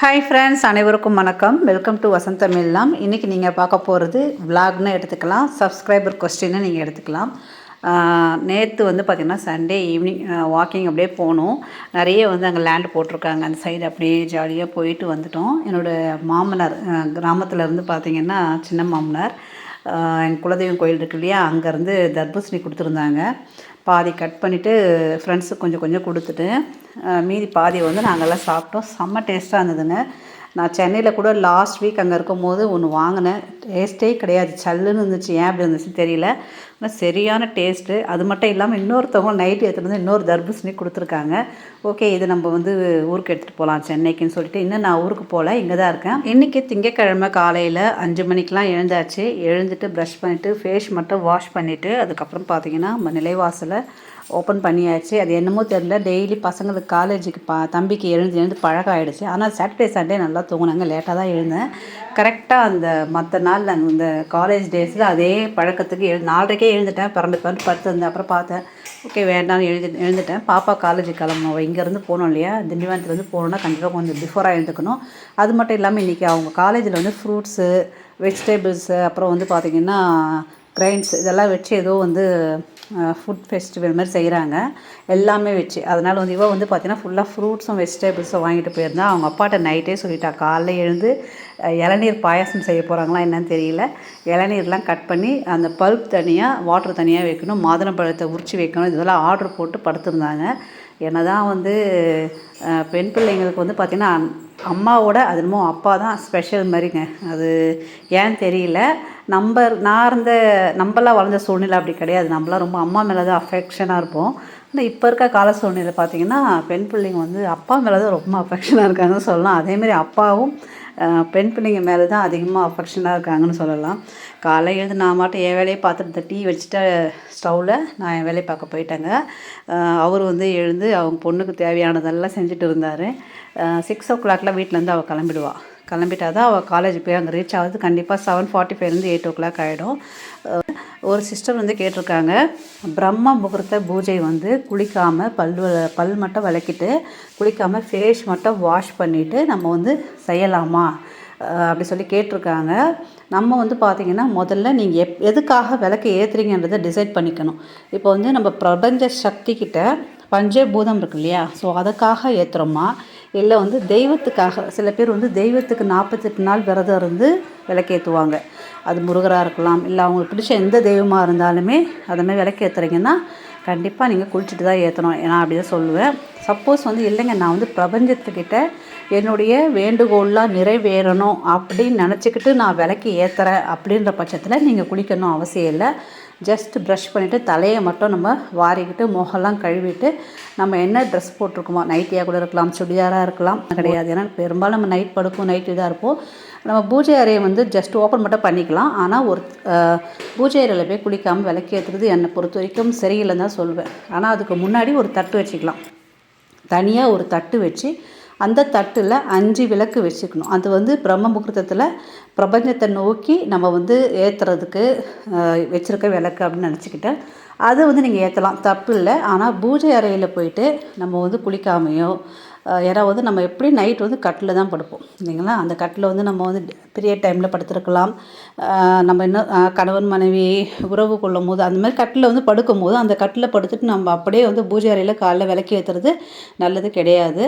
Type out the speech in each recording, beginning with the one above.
Hi friends அனைவருக்கும் வணக்கம். Welcome to Vasanth தமிழ்லாம் இன்றைக்கி நீங்கள் பார்க்க போகிறது விலாக்னு எடுத்துக்கலாம். சப்ஸ்கிரைபர் கொஸ்டின்னு நீங்கள் எடுத்துக்கலாம். நேற்று வந்து பார்த்திங்கன்னா சண்டே ஈவினிங் வாக்கிங் அப்படியே போனோம். நிறைய வந்து அங்கே லேண்ட் போட்டிருக்காங்க. அந்த சைடு அப்படியே ஜாலியாக போயிட்டு வந்துட்டோம். என்னோடய மாமனார் கிராமத்தில் இருந்து பார்த்திங்கன்னா சின்ன மாமனார். எங்கள் குலதெய்வம் கோயில் இருக்கு இல்லையா? அங்கேருந்து தர்பூசணி கொடுத்துருந்தாங்க. பாதி கட் பண்ணிவிட்டு ஃப்ரெண்ட்ஸுக்கு கொஞ்சம் கொஞ்சம் கொடுத்துட்டு மீதி பாதி வந்து நாங்கள்லாம் சாப்பிட்டோம். செம்ம டேஸ்ட்டாக இருந்ததுங்க. நான் சென்னையில் கூட லாஸ்ட் வீக் அங்கே இருக்கும்போது ஒன்று வாங்கினேன். டேஸ்ட்டே கிடையாது. சல்லுன்னு இருந்துச்சு. ஏன் அப்படி இருந்துச்சு தெரியல. ஆனால் சரியான டேஸ்ட்டு அது மட்டும் இல்லாமல் இன்னொருத்தவங்க நைட்டு எடுத்துகிட்டு வந்து இன்னொரு தர்பூசணி கொடுத்துருக்காங்க. ஓகே இது நம்ம வந்து ஊருக்கு எடுத்துகிட்டு போகலாம் சென்னைக்குன்னு சொல்லிட்டு. இன்னும் நான் ஊருக்கு போகல இங்கே தான் இருக்கேன். இன்றைக்கி திங்கக்கிழமை காலையில் அஞ்சு மணிக்கெலாம் எழுந்தாச்சு. எழுந்துட்டு ப்ரஷ் பண்ணிவிட்டு ஃபேஸ் மட்டும் வாஷ் பண்ணிவிட்டு அதுக்கப்புறம் பார்த்தீங்கன்னா நம்ம நிலைவாசலை ஓப்பன் பண்ணியாச்சு. அது என்னமோ தெரில டெய்லி பசங்களுக்கு காலேஜுக்கு பா தம்பிக்கு எழுந்து எழுந்து பழக்கம் ஆகிடுச்சு ஆனால் சாட்டர்டே சண்டே நல்லா தூங்கினாங்க. லேட்டாக தான் எழுந்தேன். கரெக்டாக அந்த மற்ற நாள் அந்த இந்த காலேஜ் டேஸில் அதே பழக்கத்துக்கு எழு நாலரைக்கே எழுந்துட்டேன். பிறந்து பிறந்து படுத்திருந்தேன் அப்புறம் பார்த்தேன் ஓகே வேண்டாம்னு எழுதி எழுந்துட்டேன். பாப்பா காலேஜ் கிளம்பணும் இங்கேருந்து போகணும் இல்லையா? திண்டிவனத்துலேருந்து போகணுன்னா கண்டிப்பாக கொஞ்சம் பிஃபோராக எழுந்துக்கணும். அது மட்டும் இல்லாமல் இன்றைக்கி அவங்க காலேஜில் வந்து ஃப்ரூட்ஸு வெஜிடபிள்ஸு அப்புறம் வந்து பார்த்திங்கன்னா கிரைன்ஸ் இதெல்லாம் வச்சு ஏதோ வந்து ஃபுட் ஃபெஸ்டிவல் மாதிரி செய்கிறாங்க எல்லாமே வச்சு. அதனால் வந்து இவ வந்து பார்த்தீங்கன்னா ஃபுல்லாக ஃப்ரூட்ஸும் வெஜிடபிள்ஸும் வாங்கிட்டு போயிருந்தா. அவங்க அப்பாட்ட நைட்டே சொல்லிட்டா. காலைல எழுந்து இளநீர் பாயாசம் செய்ய போகிறாங்களா என்னன்னு தெரியல. இளநீர்லாம் கட் பண்ணி அந்த பல்ப் தனியாக வாட்டர் தனியாக வைக்கணும். மாதுளம்பழத்தை உரிச்சு வைக்கணும். இதெல்லாம் ஆர்டர் போட்டு படுத்திருந்தாங்க. என்னதான் வந்து பெண் பிள்ளைங்களுக்கு வந்து பார்த்திங்கன்னா அம்மாவோட அது என்னமோ அப்பா தான் ஸ்பெஷல் மாதிரிங்க. அது ஏன்னு தெரியல. நம்ம நான் இருந்த நம்மளாம் வளர்ந்த சூழ்நிலை அப்படி கிடையாது. நம்மளாம் ரொம்ப அம்மா மேலே தான் அஃபெக்ஷனாக இருப்போம். ஆனால் இப்போ இருக்க கால சூழ்நிலை பார்த்திங்கன்னா பெண் பிள்ளைங்க வந்து அப்பா மேலே தான் ரொம்ப அஃபெக்ஷனாக இருக்காங்கன்னு சொல்லலாம். அதேமாரி அப்பாவும் பெண் பிள்ளைங்க மேலே தான் அதிகமாக அஃபெக்ஷனாக இருக்காங்கன்னு சொல்லலாம். காலை எழுந்து நான் மட்டும் என் வேலையை பார்த்துட்டு டீ வச்சுட்டு ஸ்டவ்வில் நான் என் வேலையை பார்க்க போயிட்டேங்க. அவர் வந்து எழுந்து அவங்க பொண்ணுக்கு தேவையானதெல்லாம் செஞ்சுட்டு இருந்தார். சிக்ஸ் ஓ கிளாக்லாம் வீட்டிலேருந்து அவள் கிளம்பிடுவாள் கிளம்பிட்டா தான் அவள் காலேஜ் போய் அங்கே ரீச் ஆகுது. கண்டிப்பாக செவன் ஃபார்ட்டி ஃபைவ்லேருந்து எயிட் ஓ கிளாக் ஆகிடும் ஒரு சிஸ்டர் வந்து கேட்டிருக்காங்க. பிரம்ம முகூர்த்த பூஜை வந்து குளிக்காமல் பல் வ- பல் மட்டும் விளக்கிட்டு குளிக்காமல் ஃபேஸ் மட்டும் வாஷ் பண்ணிவிட்டு நம்ம வந்து செய்யலாமா? அப்படி சொல்லி கேட்டிருக்காங்க. நம்ம வந்து பார்த்திங்கன்னா முதல்ல நீங்கள் எப் எதுக்காக விளக்கு ஏற்றுறீங்கன்றதை டிசைட் பண்ணிக்கணும். இப்போ வந்து நம்ம பிரபஞ்ச சக்தி கிட்ட பஞ்சபூதம் இருக்கு இல்லையா? ஸோ அதுக்காக ஏற்றுறோமா இல்லை வந்து தெய்வத்துக்காக. சில பேர் வந்து தெய்வத்துக்கு நாற்பத்தெட்டு நாள் விரதம் இருந்து விளக்கேற்றுவாங்க. அது முருகராக இருக்கலாம் இல்லை அவங்களுக்கு பிடிச்ச எந்த தெய்வமாக இருந்தாலுமே அதை மாதிரி விளக்கேற்றுறீங்கன்னா கண்டிப்பாக நீங்கள் குளிச்சுட்டு தான் ஏற்றணும். நான் அப்படி தான் சொல்லுவேன். சப்போஸ் வந்து இல்லைங்க நான் வந்து பிரபஞ்சத்துக்கிட்ட என்னுடைய வேண்டுகோள்லாம் நிறைவேறணும் அப்படின்னு நினச்சிக்கிட்டு நான் விளக்கு ஏற்றுறேன் அப்படின்ற பட்சத்தில் நீங்கள் குளிக்கணும் அவசியம் இல்லை. ஜஸ்ட் ப்ரஷ் பண்ணிவிட்டு தலையை மட்டும் நம்ம வாரிக்கிட்டு முகம்லாம் கழுவிட்டு நம்ம என்ன ட்ரெஸ் போட்டிருக்கோமோ நைட்டியாக கூட இருக்கலாம் சுடிதாராக இருக்கலாம் கிடையாது. ஏன்னா பெரும்பாலும் நம்ம நைட் படுப்போம் நைட்டு இதாக இருப்போம். நம்ம பூஜை அறையை வந்து ஜஸ்ட் ஓப்பன் மட்டும் பண்ணிக்கலாம். ஆனால் ஒரு பூஜை அறையில் போய் குளிக்காமல் விளக்கேற்றுறது என்னை பொறுத்த வரைக்கும் சரியில்லைன்னு தான் சொல்லுவேன் ஆனால் அதுக்கு முன்னாடி ஒரு தட்டு வச்சுக்கலாம். தனியாக ஒரு தட்டு வச்சு அந்த தட்டில் அஞ்சு விளக்கு வச்சுக்கணும். அது வந்து பிரம்ம முகூர்த்தத்தில் பிரபஞ்சத்தை நோக்கி நம்ம வந்து ஏற்றுறதுக்கு வச்சுருக்க விளக்கு அப்படின்னு நினச்சிக்கிட்டேன் அது வந்து நீங்கள் ஏற்றலாம் தப்பு இல்லை. ஆனால் பூஜை அறையில் போயிட்டு நம்ம வந்து குளிக்காமையோ அஹ், வந்து நம்ம எப்படி நைட் வந்து கட்டில் தான் படுப்போம் இல்லைங்களா? அந்த கட்டில் வந்து நம்ம வந்து பீரியட் டைமில் படுத்திருக்கலாம். நம்ம இன்னும் கணவன் மனைவி உறவு கொள்ளும் போது அந்த மாதிரி கட்டில் வந்து படுக்கும் போது அந்த கட்டில் படுத்துட்டு நம்ம அப்படியே வந்து பூஜை அறையில் காலைல விளக்கி ஏற்றுறது நல்லது கிடையாது.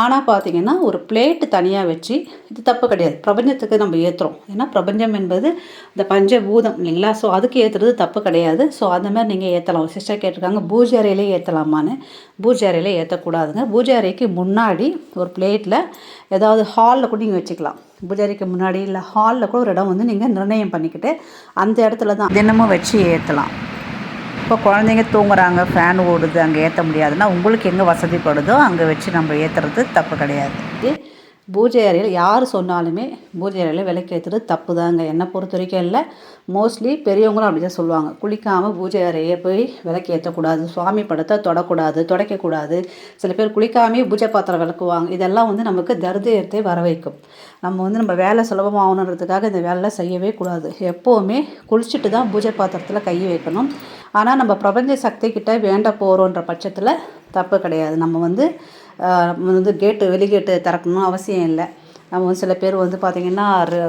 ஆனால் பார்த்தீங்கன்னா ஒரு பிளேட்டு தனியாக வச்சு இது தப்பு கிடையாது. பிரபஞ்சத்துக்கு நம்ம ஏற்றுறோம் ஏன்னா பிரபஞ்சம் என்பது இந்த பஞ்சபூதம் இல்லைங்களா? ஸோ அதுக்கு ஏற்றுறது தப்பு கிடையாது. ஸோ அந்த மாதிரி நீங்கள் ஏற்றலாம் சிஸ்டர் கேட்டிருக்காங்க பூஜை அறையிலே ஏற்றலாமான்னு பூஜை அறையில் ஏற்றக்கூடாதுங்க பூஜை அறைக்கு முன்னாடி முன்னாடி ஒரு பிளேட்டில் ஏதாவது ஹாலில் கூட நீங்கள் வச்சுக்கலாம். பூஜாரிக்கு முன்னாடி இல்லை ஹாலில் கூட ஒரு இடம் வந்து நீங்கள் நிர்ணயம் பண்ணிக்கிட்டு அந்த இடத்துல தான் தினமும் வச்சு ஏற்றலாம் இப்போ குழந்தைங்க தூங்குறாங்க ஃபேன் ஓடுது அங்கே ஏற்ற முடியாதுன்னா உங்களுக்கு எங்கே வசதிப்படுதோ அங்கே வச்சு நம்ம ஏற்றுறது தப்பு கிடையாது. பூஜை அறையில் யார் சொன்னாலுமே பூஜை அறையில் விளக்கேற்றுறது தப்பு தாங்க என்னை பொறுத்த வரைக்கும் இல்லை. மோஸ்ட்லி பெரியவங்களும் அப்படி தான் சொல்லுவாங்க. குளிக்காமல் பூஜை அறையை போய் விளக்கேற்றக்கூடாது. சுவாமி படத்தை தொடக்கூடாது துடைக்கக்கூடாது. சில பேர் குளிக்காமே பூஜை பாத்திரம் விளக்குவாங்க. இதெல்லாம் வந்து நமக்கு தருதயத்தை வர வைக்கும் நம்ம வந்து நம்ம வேலை சுலபமாகணுன்றதுக்காக இந்த வேலை செய்யவே கூடாது. எப்போவுமே குளிச்சுட்டு தான் பூஜை பாத்திரத்தில் கை வைக்கணும். ஆனால் நம்ம பிரபஞ்ச சக்தி கிட்ட வேண்ட போகிறோன்ற பட்சத்தில் தப்பு கிடையாது. நம்ம வந்து வந்து கேட்டு வெளி கேட்டு திறக்கணும் அவசியம் இல்லை. நம்ம வந்து சில பேர் வந்து பார்த்திங்கன்னா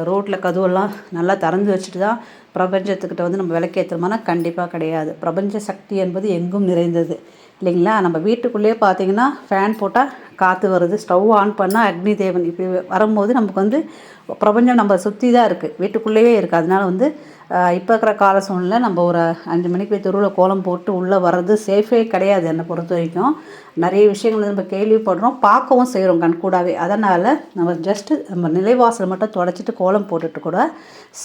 ரோட்டில் கதவெல்லாம் நல்லா திறந்து வச்சுட்டு தான் பிரபஞ்சத்துக்கிட்ட வந்து நம்ம விளக்கேற்றுறோமானா கண்டிப்பாக கிடையாது. பிரபஞ்ச சக்தி என்பது எங்கும் நிறைந்தது. இல்லைங்களா? நம்ம வீட்டுக்குள்ளேயே பார்த்தீங்கன்னா ஃபேன் போட்டால் காற்று வருது. ஸ்டவ் ஆன் பண்ணால் அக்னி தேவன். இப்போ வரும்போது நமக்கு வந்து பிரபஞ்சம் நம்ம சுற்றி தான் இருக்குது வீட்டுக்குள்ளேயே இருக்குது அதனால வந்து இப்போ இருக்கிற கால சூழ்நிலை நம்ம ஒரு அஞ்சு மணிக்கு போய் தெருவில் கோலம் போட்டு உள்ளே வர்றது சேஃபே கிடையாது என்னை பொறுத்த வரைக்கும். நிறைய விஷயங்கள் நம்ம கேள்விப்படுறோம் பார்க்கவும் செய்கிறோம் கண்கூடாவே. அதனால் நம்ம ஜஸ்ட்டு நம்ம நிலைவாசல் மட்டும் தொடச்சிட்டு கோலம் போட்டுட்டு கூட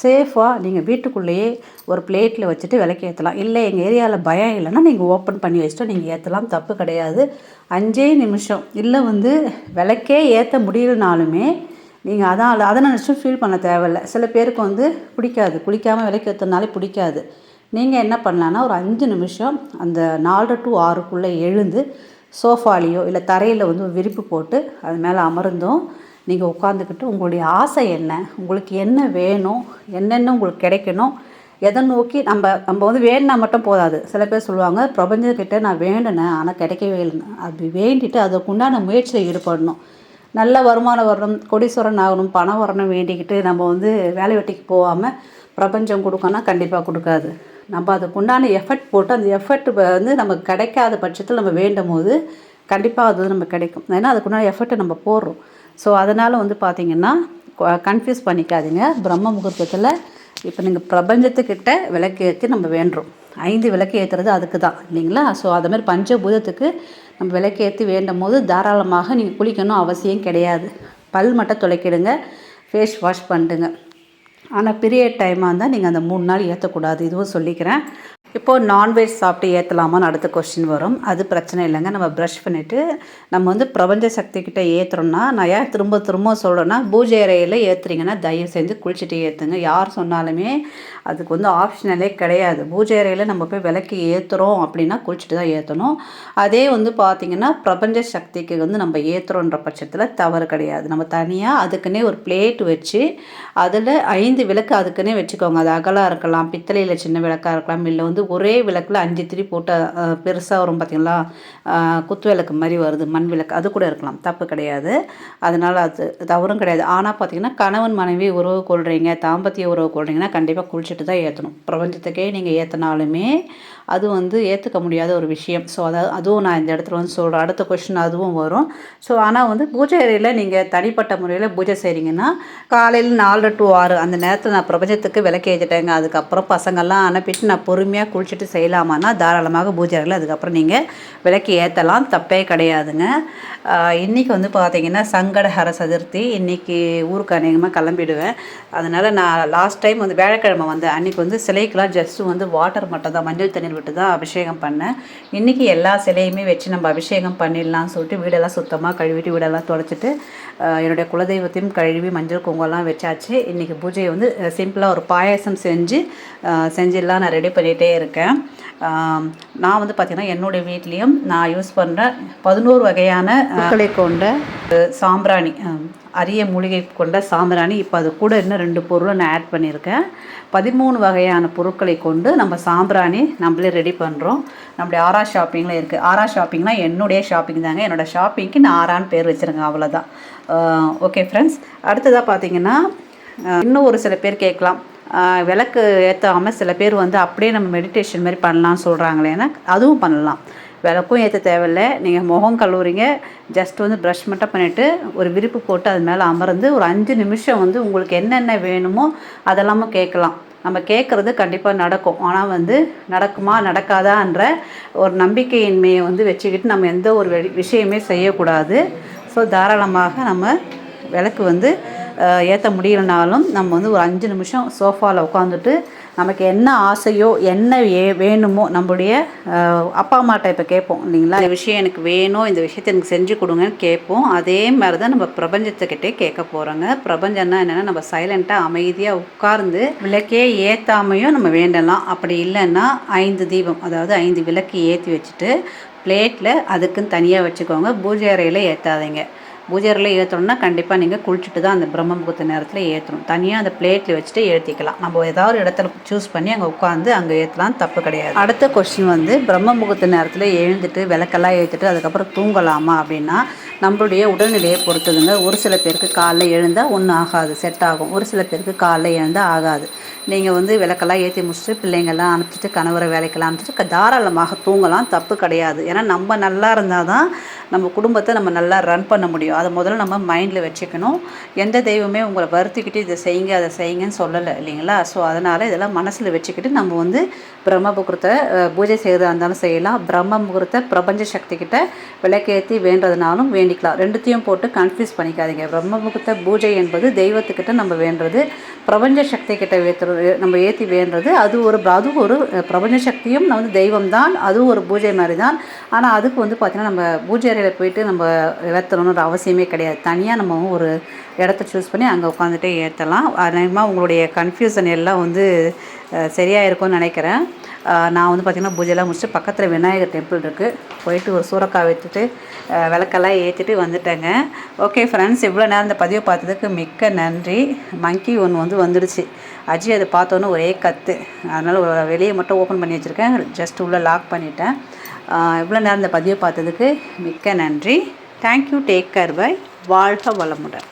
சேஃபாக நீங்கள் வீட்டுக்குள்ளேயே ஒரு பிளேட்டில் வச்சுட்டு விளக்கு ஏற்றலாம் இல்லை எங்கள் ஏரியாவில் பயம் இல்லைன்னா நீங்கள் ஓப்பன் பண்ணி வச்சுட்டு நீங்கள் ஏற்றலாம் தப்பு கிடையாது. அஞ்சே நிமிஷம். இல்லை வந்து விளக்கே ஏற்ற முடியலனாலுமே நீங்கள் அதான் அதை நினச்சி ஃபீல் பண்ண தேவையில்ல. சில பேருக்கு வந்து பிடிக்காது. குளிக்காமல் விலைக்கு ஏற்றுனாலே பிடிக்காது. நீங்கள் என்ன பண்ணலான்னா ஒரு அஞ்சு நிமிஷம் அந்த நாலு டு ஆறுக்குள்ளே எழுந்து சோஃபாலேயோ இல்லை தரையில் வந்து விரிப்பு போட்டு அது மேலே அமர்ந்தோம் நீங்கள் உட்காந்துக்கிட்டு உங்களுடைய ஆசை என்ன? உங்களுக்கு என்ன வேணும்? என்னென்ன உங்களுக்கு கிடைக்கணும்? எதை நோக்கி நம்ம நம்ம வந்து வேணுனா மட்டும் போதாது. சில பேர் சொல்லுவாங்க பிரபஞ்சக்கிட்ட நான் வேண்டினேன் ஆனால் கிடைக்கவே இல்லைன்னு. அப்படி வேண்டிட்டு அதுக்குண்டான முயற்சியில் ஈடுபடணும். நல்ல வருமானம் வரணும் கொடீஸ்வரன் ஆகணும் பணம் வரணும் வேண்டிக்கிட்டு நம்ம வந்து வேலை வெட்டிக்கு போகாமல் பிரபஞ்சம் கொடுக்கணும் கண்டிப்பாக கொடுக்காது. நம்ம அதுக்குண்டான எஃபர்ட் போட்டு அந்த எஃபர்ட் வந்து நமக்கு கிடைக்காத பட்சத்தில் நம்ம வேண்டும் போது கண்டிப்பாக அது வந்து நமக்கு கிடைக்கும். ஏன்னா அதுக்குண்டான எஃபர்ட்டை நம்ம போடுறோம். ஸோ அதனால் வந்து பார்த்திங்கன்னா கன்ஃபியூஸ் பண்ணிக்காதீங்க. பிரம்ம முகூர்த்தத்தில் இப்போ நீங்கள் பிரபஞ்சத்துக்கிட்ட விளக்கு ஏற்றி நம்ம வேண்டுறோம். ஐந்து விளக்கு ஏற்றுறது அதுக்கு தான் இல்லைங்களா ஸோ அதுமாதிரி பஞ்சபூதத்துக்கு நம்ம விளக்கு ஏற்றி வேண்டும் போது தாராளமாக நீங்கள் குளிக்கணும் அவசியம் கிடையாது. பல் மட்டும் துளைக்கிடுங்க ஃபேஸ் வாஷ் பண்ணிடுங்க. ஆனால் பீரியட் டைமாக இருந்தால் நீங்கள் அந்த மூணு நாள் ஏற்றக்கூடாது இதுவும் சொல்லிக்கிறேன். இப்போது நான்வெஜ் சாப்பிட்டு ஏற்றலாமான்னு அடுத்த கொஸ்டின் வரும். அது பிரச்சனை இல்லைங்க. நம்ம ப்ரஷ் பண்ணிவிட்டு நம்ம வந்து பிரபஞ்ச சக்திக்கிட்ட ஏற்றுறோன்னா ஏற்றுறோம்னா நான் ஏன் திரும்ப திரும்ப சொல்கிறேன்னா பூஜை அறையில் ஏற்றுறீங்கன்னா தயவு செஞ்சு குளிச்சுட்டு ஏற்றுங்க யார் சொன்னாலுமே அதுக்கு வந்து ஆப்ஷனலே கிடையாது. பூஜை அறையில் நம்ம போய் விளக்கு ஏற்றுறோம் அப்படின்னா குளிச்சுட்டு தான் ஏற்றணும் அதே வந்து பார்த்திங்கன்னா பிரபஞ்ச சக்திக்கு வந்து நம்ம ஏற்றுறோன்ற பட்சத்தில் தவறு கிடையாது. நம்ம தனியாக அதுக்குன்னே ஒரு பிளேட் வச்சு அதில் ஐந்து விளக்கு அதுக்குன்னே வச்சுக்கோங்க. அது அகலாக இருக்கலாம் பித்தளையில் சின்ன விளக்காக இருக்கலாம் இல்லை வந்து வந்து ஒரே விளக்கில் அஞ்சு திரி போட்டால் பெருசாக வரும் பார்த்திங்களா குத்து விளக்கு மாதிரி வருது மண் விளக்கு. அது கூட இருக்கலாம். தப்பு கிடையாது. அதனால் அது தவறும் கிடையாது. ஆனால் பார்த்திங்கன்னா கணவன் மனைவி உறவு கொள்கிறீங்க தாம்பத்திய உறவு கொள்கிறீங்கன்னா கண்டிப்பாக குளிச்சுட்டு தான் ஏற்றணும் பிரபஞ்சத்துக்கே நீங்கள் ஏற்றினாலுமே அது வந்து ஏற்றுக்க முடியாத ஒரு விஷயம். ஸோ அதாவது அதுவும் நான் இந்த இடத்துல வந்து சொல்கிறேன் அடுத்த கொஷின் அதுவும் வரும். ஸோ ஆனால் வந்து பூஜை அறையில் நீங்கள் தனிப்பட்ட முறையில் பூஜை செய்கிறீங்கன்னா காலையில் நாலு டு ஆறு அந்த நேரத்தில் நான் பிரபஞ்சத்துக்கு விளக்கி ஏற்றிட்டேங்க அதுக்கப்புறம் பசங்கள்லாம் அனுப்பிட்டு நான் பொறுமையாக குளிச்சுட்டு செய்யலாமான்னா தாராளமாக பூஜை அறையில் அதுக்கப்புறம் நீங்கள் விளக்கி ஏற்றலாம் தப்பே கிடையாதுங்க. இன்றைக்கி வந்து பார்த்திங்கன்னா சங்கடஹர சதுர்த்தி. இன்றைக்கி ஊருக்கு அநேகமாக கிளம்பிடுவேன். அதனால் நான் லாஸ்ட் டைம் வந்து வியாழக்கிழமை வந்தேன் அன்றைக்கி வந்து சிலைக்கெலாம் ஜஸ்ட்டு வந்து வாட்டர் மட்டும் தான் மஞ்சள் தண்ணீர் விட்டு தான் அபிஷேகம் பண்ணேன் இன்றைக்கி எல்லா சிலையுமே வச்சு நம்ம அபிஷேகம் பண்ணிடலாம்னு சொல்லிட்டு வீடெல்லாம் சுத்தமாக கழுவிட்டு வீடெல்லாம் தொடச்சிட்டு என்னுடைய குலதெய்வத்தையும் கழுவி மஞ்சள் குங்குமம்லாம் வச்சாச்சு. இன்றைக்கி பூஜையை வந்து சிம்பிளாக ஒரு பாயாசம் செஞ்சு செஞ்சிடலாம் நான் ரெடி பண்ணிகிட்டே இருக்கேன். நான் வந்து பார்த்திங்கன்னா என்னுடைய வீட்லேயும் நான் யூஸ் பண்ணுற பதினோரு வகையான பூக்களை கொண்ட சாம்பிராணி அரிய மூலிகை கொண்ட சாம்பிராணி. இப்போ அது கூட இன்னும் ரெண்டு பொருளை நான் ஆட் பண்ணியிருக்கேன். பதிமூணு வகையான பொருட்களை கொண்டு நம்ம சாம்பிராணி நம்மளே ரெடி பண்ணுறோம் நம்மளுடைய ஆரா ஷாப்பிங்கில் இருக்குது ஆரா ஷாப்பிங்னா என்னுடைய ஷாப்பிங் தாங்க. என்னோடய ஷாப்பிங்க்கு நான் ஆறான்னு பேர் வச்சுருங்க அவ்வளோதான் ஓகே ஃப்ரெண்ட்ஸ் அடுத்ததாக பார்த்தீங்கன்னா இன்னும் ஒரு சில பேர் கேட்கலாம். விளக்கு ஏற்றாமல் சில பேர் வந்து அப்படியே நம்ம மெடிடேஷன் மாதிரி பண்ணலாம்னு சொல்கிறாங்களேன்னா அதுவும் பண்ணலாம். விளக்கும் ஏற்ற தேவையில்லை. நீங்கள் முகம் கழுவுறீங்க. ஜஸ்ட் வந்து ப்ரஷ் மட்டும் பண்ணிவிட்டு ஒரு விரிப்பு போட்டு அது மேலே அமர்ந்து ஒரு அஞ்சு நிமிஷம் வந்து உங்களுக்கு என்னென்ன வேணுமோ அதெல்லாமும் கேட்கலாம். நம்ம கேட்குறது கண்டிப்பாக நடக்கும். ஆனால் வந்து நடக்குமா நடக்காதான்ற ஒரு நம்பிக்கையின்மையை வந்து வச்சுக்கிட்டு நம்ம எந்த ஒரு விஷயமே செய்யக்கூடாது. ஸோ தாராளமாக நம்ம விளக்கு வந்து ஏற்ற முடியலனாலும் நம்ம வந்து ஒரு அஞ்சு நிமிஷம் சோஃபாவில் உட்காந்துட்டு நமக்கு என்ன ஆசையோ என்ன ஏ வேணுமோ நம்முடைய அப்பா அம்மாட்ட இப்போ கேட்போம் இல்லைங்களா? இந்த விஷயம் எனக்கு வேணும் இந்த விஷயத்தை எனக்கு செஞ்சு கொடுங்கன்னு கேட்போம் அதே மாதிரி தான் நம்ம பிரபஞ்சத்துக்கிட்டே கேட்க போகிறோங்க பிரபஞ்சம்னா என்னென்னா நம்ம சைலண்ட்டாக அமைதியாக உட்கார்ந்து விளக்கே ஏற்றாமையும் நம்ம வேண்டலாம். அப்படி இல்லைன்னா ஐந்து தீபம் அதாவது ஐந்து விளக்கு ஏற்றி வச்சுட்டு பிளேட்டில் அதுக்குன்னு தனியாக வச்சுக்கோங்க. பூஜை அறையில் ஏற்றாதீங்க பூஜைகளில் ஏற்றணும்னா கண்டிப்பாக நீங்கள் குளிச்சுட்டு தான் அந்த பிரம்ம முகூர்த்த நேரத்தில் ஏற்றணும் தனியாக அந்த பிளேட்டில் வச்சுட்டு ஏற்றிக்கலாம் நம்ம ஏதாவது இடத்துல சூஸ் பண்ணி அங்கே உட்காந்து அங்கே ஏற்றலாம் தப்பு கிடையாது. அடுத்த கொஸ்டின் வந்து பிரம்ம முகூர்த்த நேரத்தில் எழுந்துட்டு விளக்கெல்லாம் ஏற்றிட்டு அதுக்கப்புறம் தூங்கலாமா அப்படின்னா நம்மளுடைய உடல்நிலையை பொறுத்ததுங்க. ஒரு சில பேருக்கு காலைல எழுந்தால் ஒன்றும் ஆகாது செட் ஆகும். ஒரு சில பேருக்கு காலைல எழுந்தால் ஆகாது. நீங்கள் வந்து விளக்கெல்லாம் ஏற்றி முடிச்சுட்டு பிள்ளைங்கள்லாம் அனுப்பிச்சிட்டு கணவரை வேலைக்கெல்லாம் அனுப்பிச்சிட்டு தாராளமாக தூங்கலாம். தப்பு கிடையாது. ஏன்னா நம்ம நல்லா இருந்தால் தான் நம்ம குடும்பத்தை நம்ம நல்லா ரன் பண்ண முடியும். அதை முதல்ல நம்ம மைண்டில் வச்சுக்கணும். எந்த தெய்வமே உங்களை வருத்திக்கிட்டு இதை செய்யுங்க அதை செய்யுங்கன்னு சொல்லலை இல்லைங்களா? ஸோ அதனால் இதெல்லாம் மனசில் வச்சுக்கிட்டு நம்ம வந்து பிரம்ம பூஜை செய்கிறதா இருந்தாலும் செய்யலாம். பிரம்ம முகூர்த்த பிரபஞ்ச சக்தி கிட்ட விளக்கேற்றி வேண்டும் வேண்டிக்கலாம். ரெண்டுத்தையும் போட்டு கன்ஃபியூஸ் பண்ணிக்காதீங்க. பிரம்ம முகூர்த்த பூஜை என்பது தெய்வத்துக்கிட்ட நம்ம வேண்டுறது பிரபஞ்ச சக்தி கிட்ட ஏற்றுறது நம்ம ஏற்றி வேண்டுறது. அது ஒரு அதுவும் ஒரு பிரபஞ்ச சக்தியும் வந்து தெய்வம் தான் அதுவும் ஒரு பூஜை மாதிரி தான் ஆனால் அதுக்கு வந்து பார்த்திங்கன்னா நம்ம பூஜை அறையில் போயிட்டு நம்ம ஏற்றணுன்ற அவசியமே கிடையாது. தனியாக நம்ம ஒரு இடத்த சூஸ் பண்ணி அங்கே உட்காந்துட்டே ஏற்றலாம் அதேமா உங்களுடைய கன்ஃபியூசன் எல்லாம் வந்து சரியாக இருக்கும்னு நினைக்கிறேன். நான் வந்து பார்த்திங்கன்னா பூஜைலாம் முடிச்சுட்டு பக்கத்தில் விநாயகர் டெம்பிள் இருக்குது போயிட்டு ஒரு சூறக்காய் வைத்துட்டு விளக்கெல்லாம் ஏற்றிட்டு வந்துட்டேங்க. ஓகே ஃப்ரெண்ட்ஸ் இவ்வளோ நேரம் இந்த பதிவை பார்த்ததுக்கு மிக்க நன்றி. மங்கி ஒன்று வந்து வந்துடுச்சு. அஜி அதை பார்த்தோன்னே ஒரே கத்து. அதனால் வெளியே மட்டும் ஓப்பன் பண்ணி வச்சுருக்கேன். ஜஸ்ட் உள்ளே லாக் பண்ணிட்டேன். இவ்வளோ நேரம் இந்த பதிவை பார்த்ததுக்கு மிக்க நன்றி. தேங்க்யூ டேக் கேர் பை வாழ்க வளமுடன்.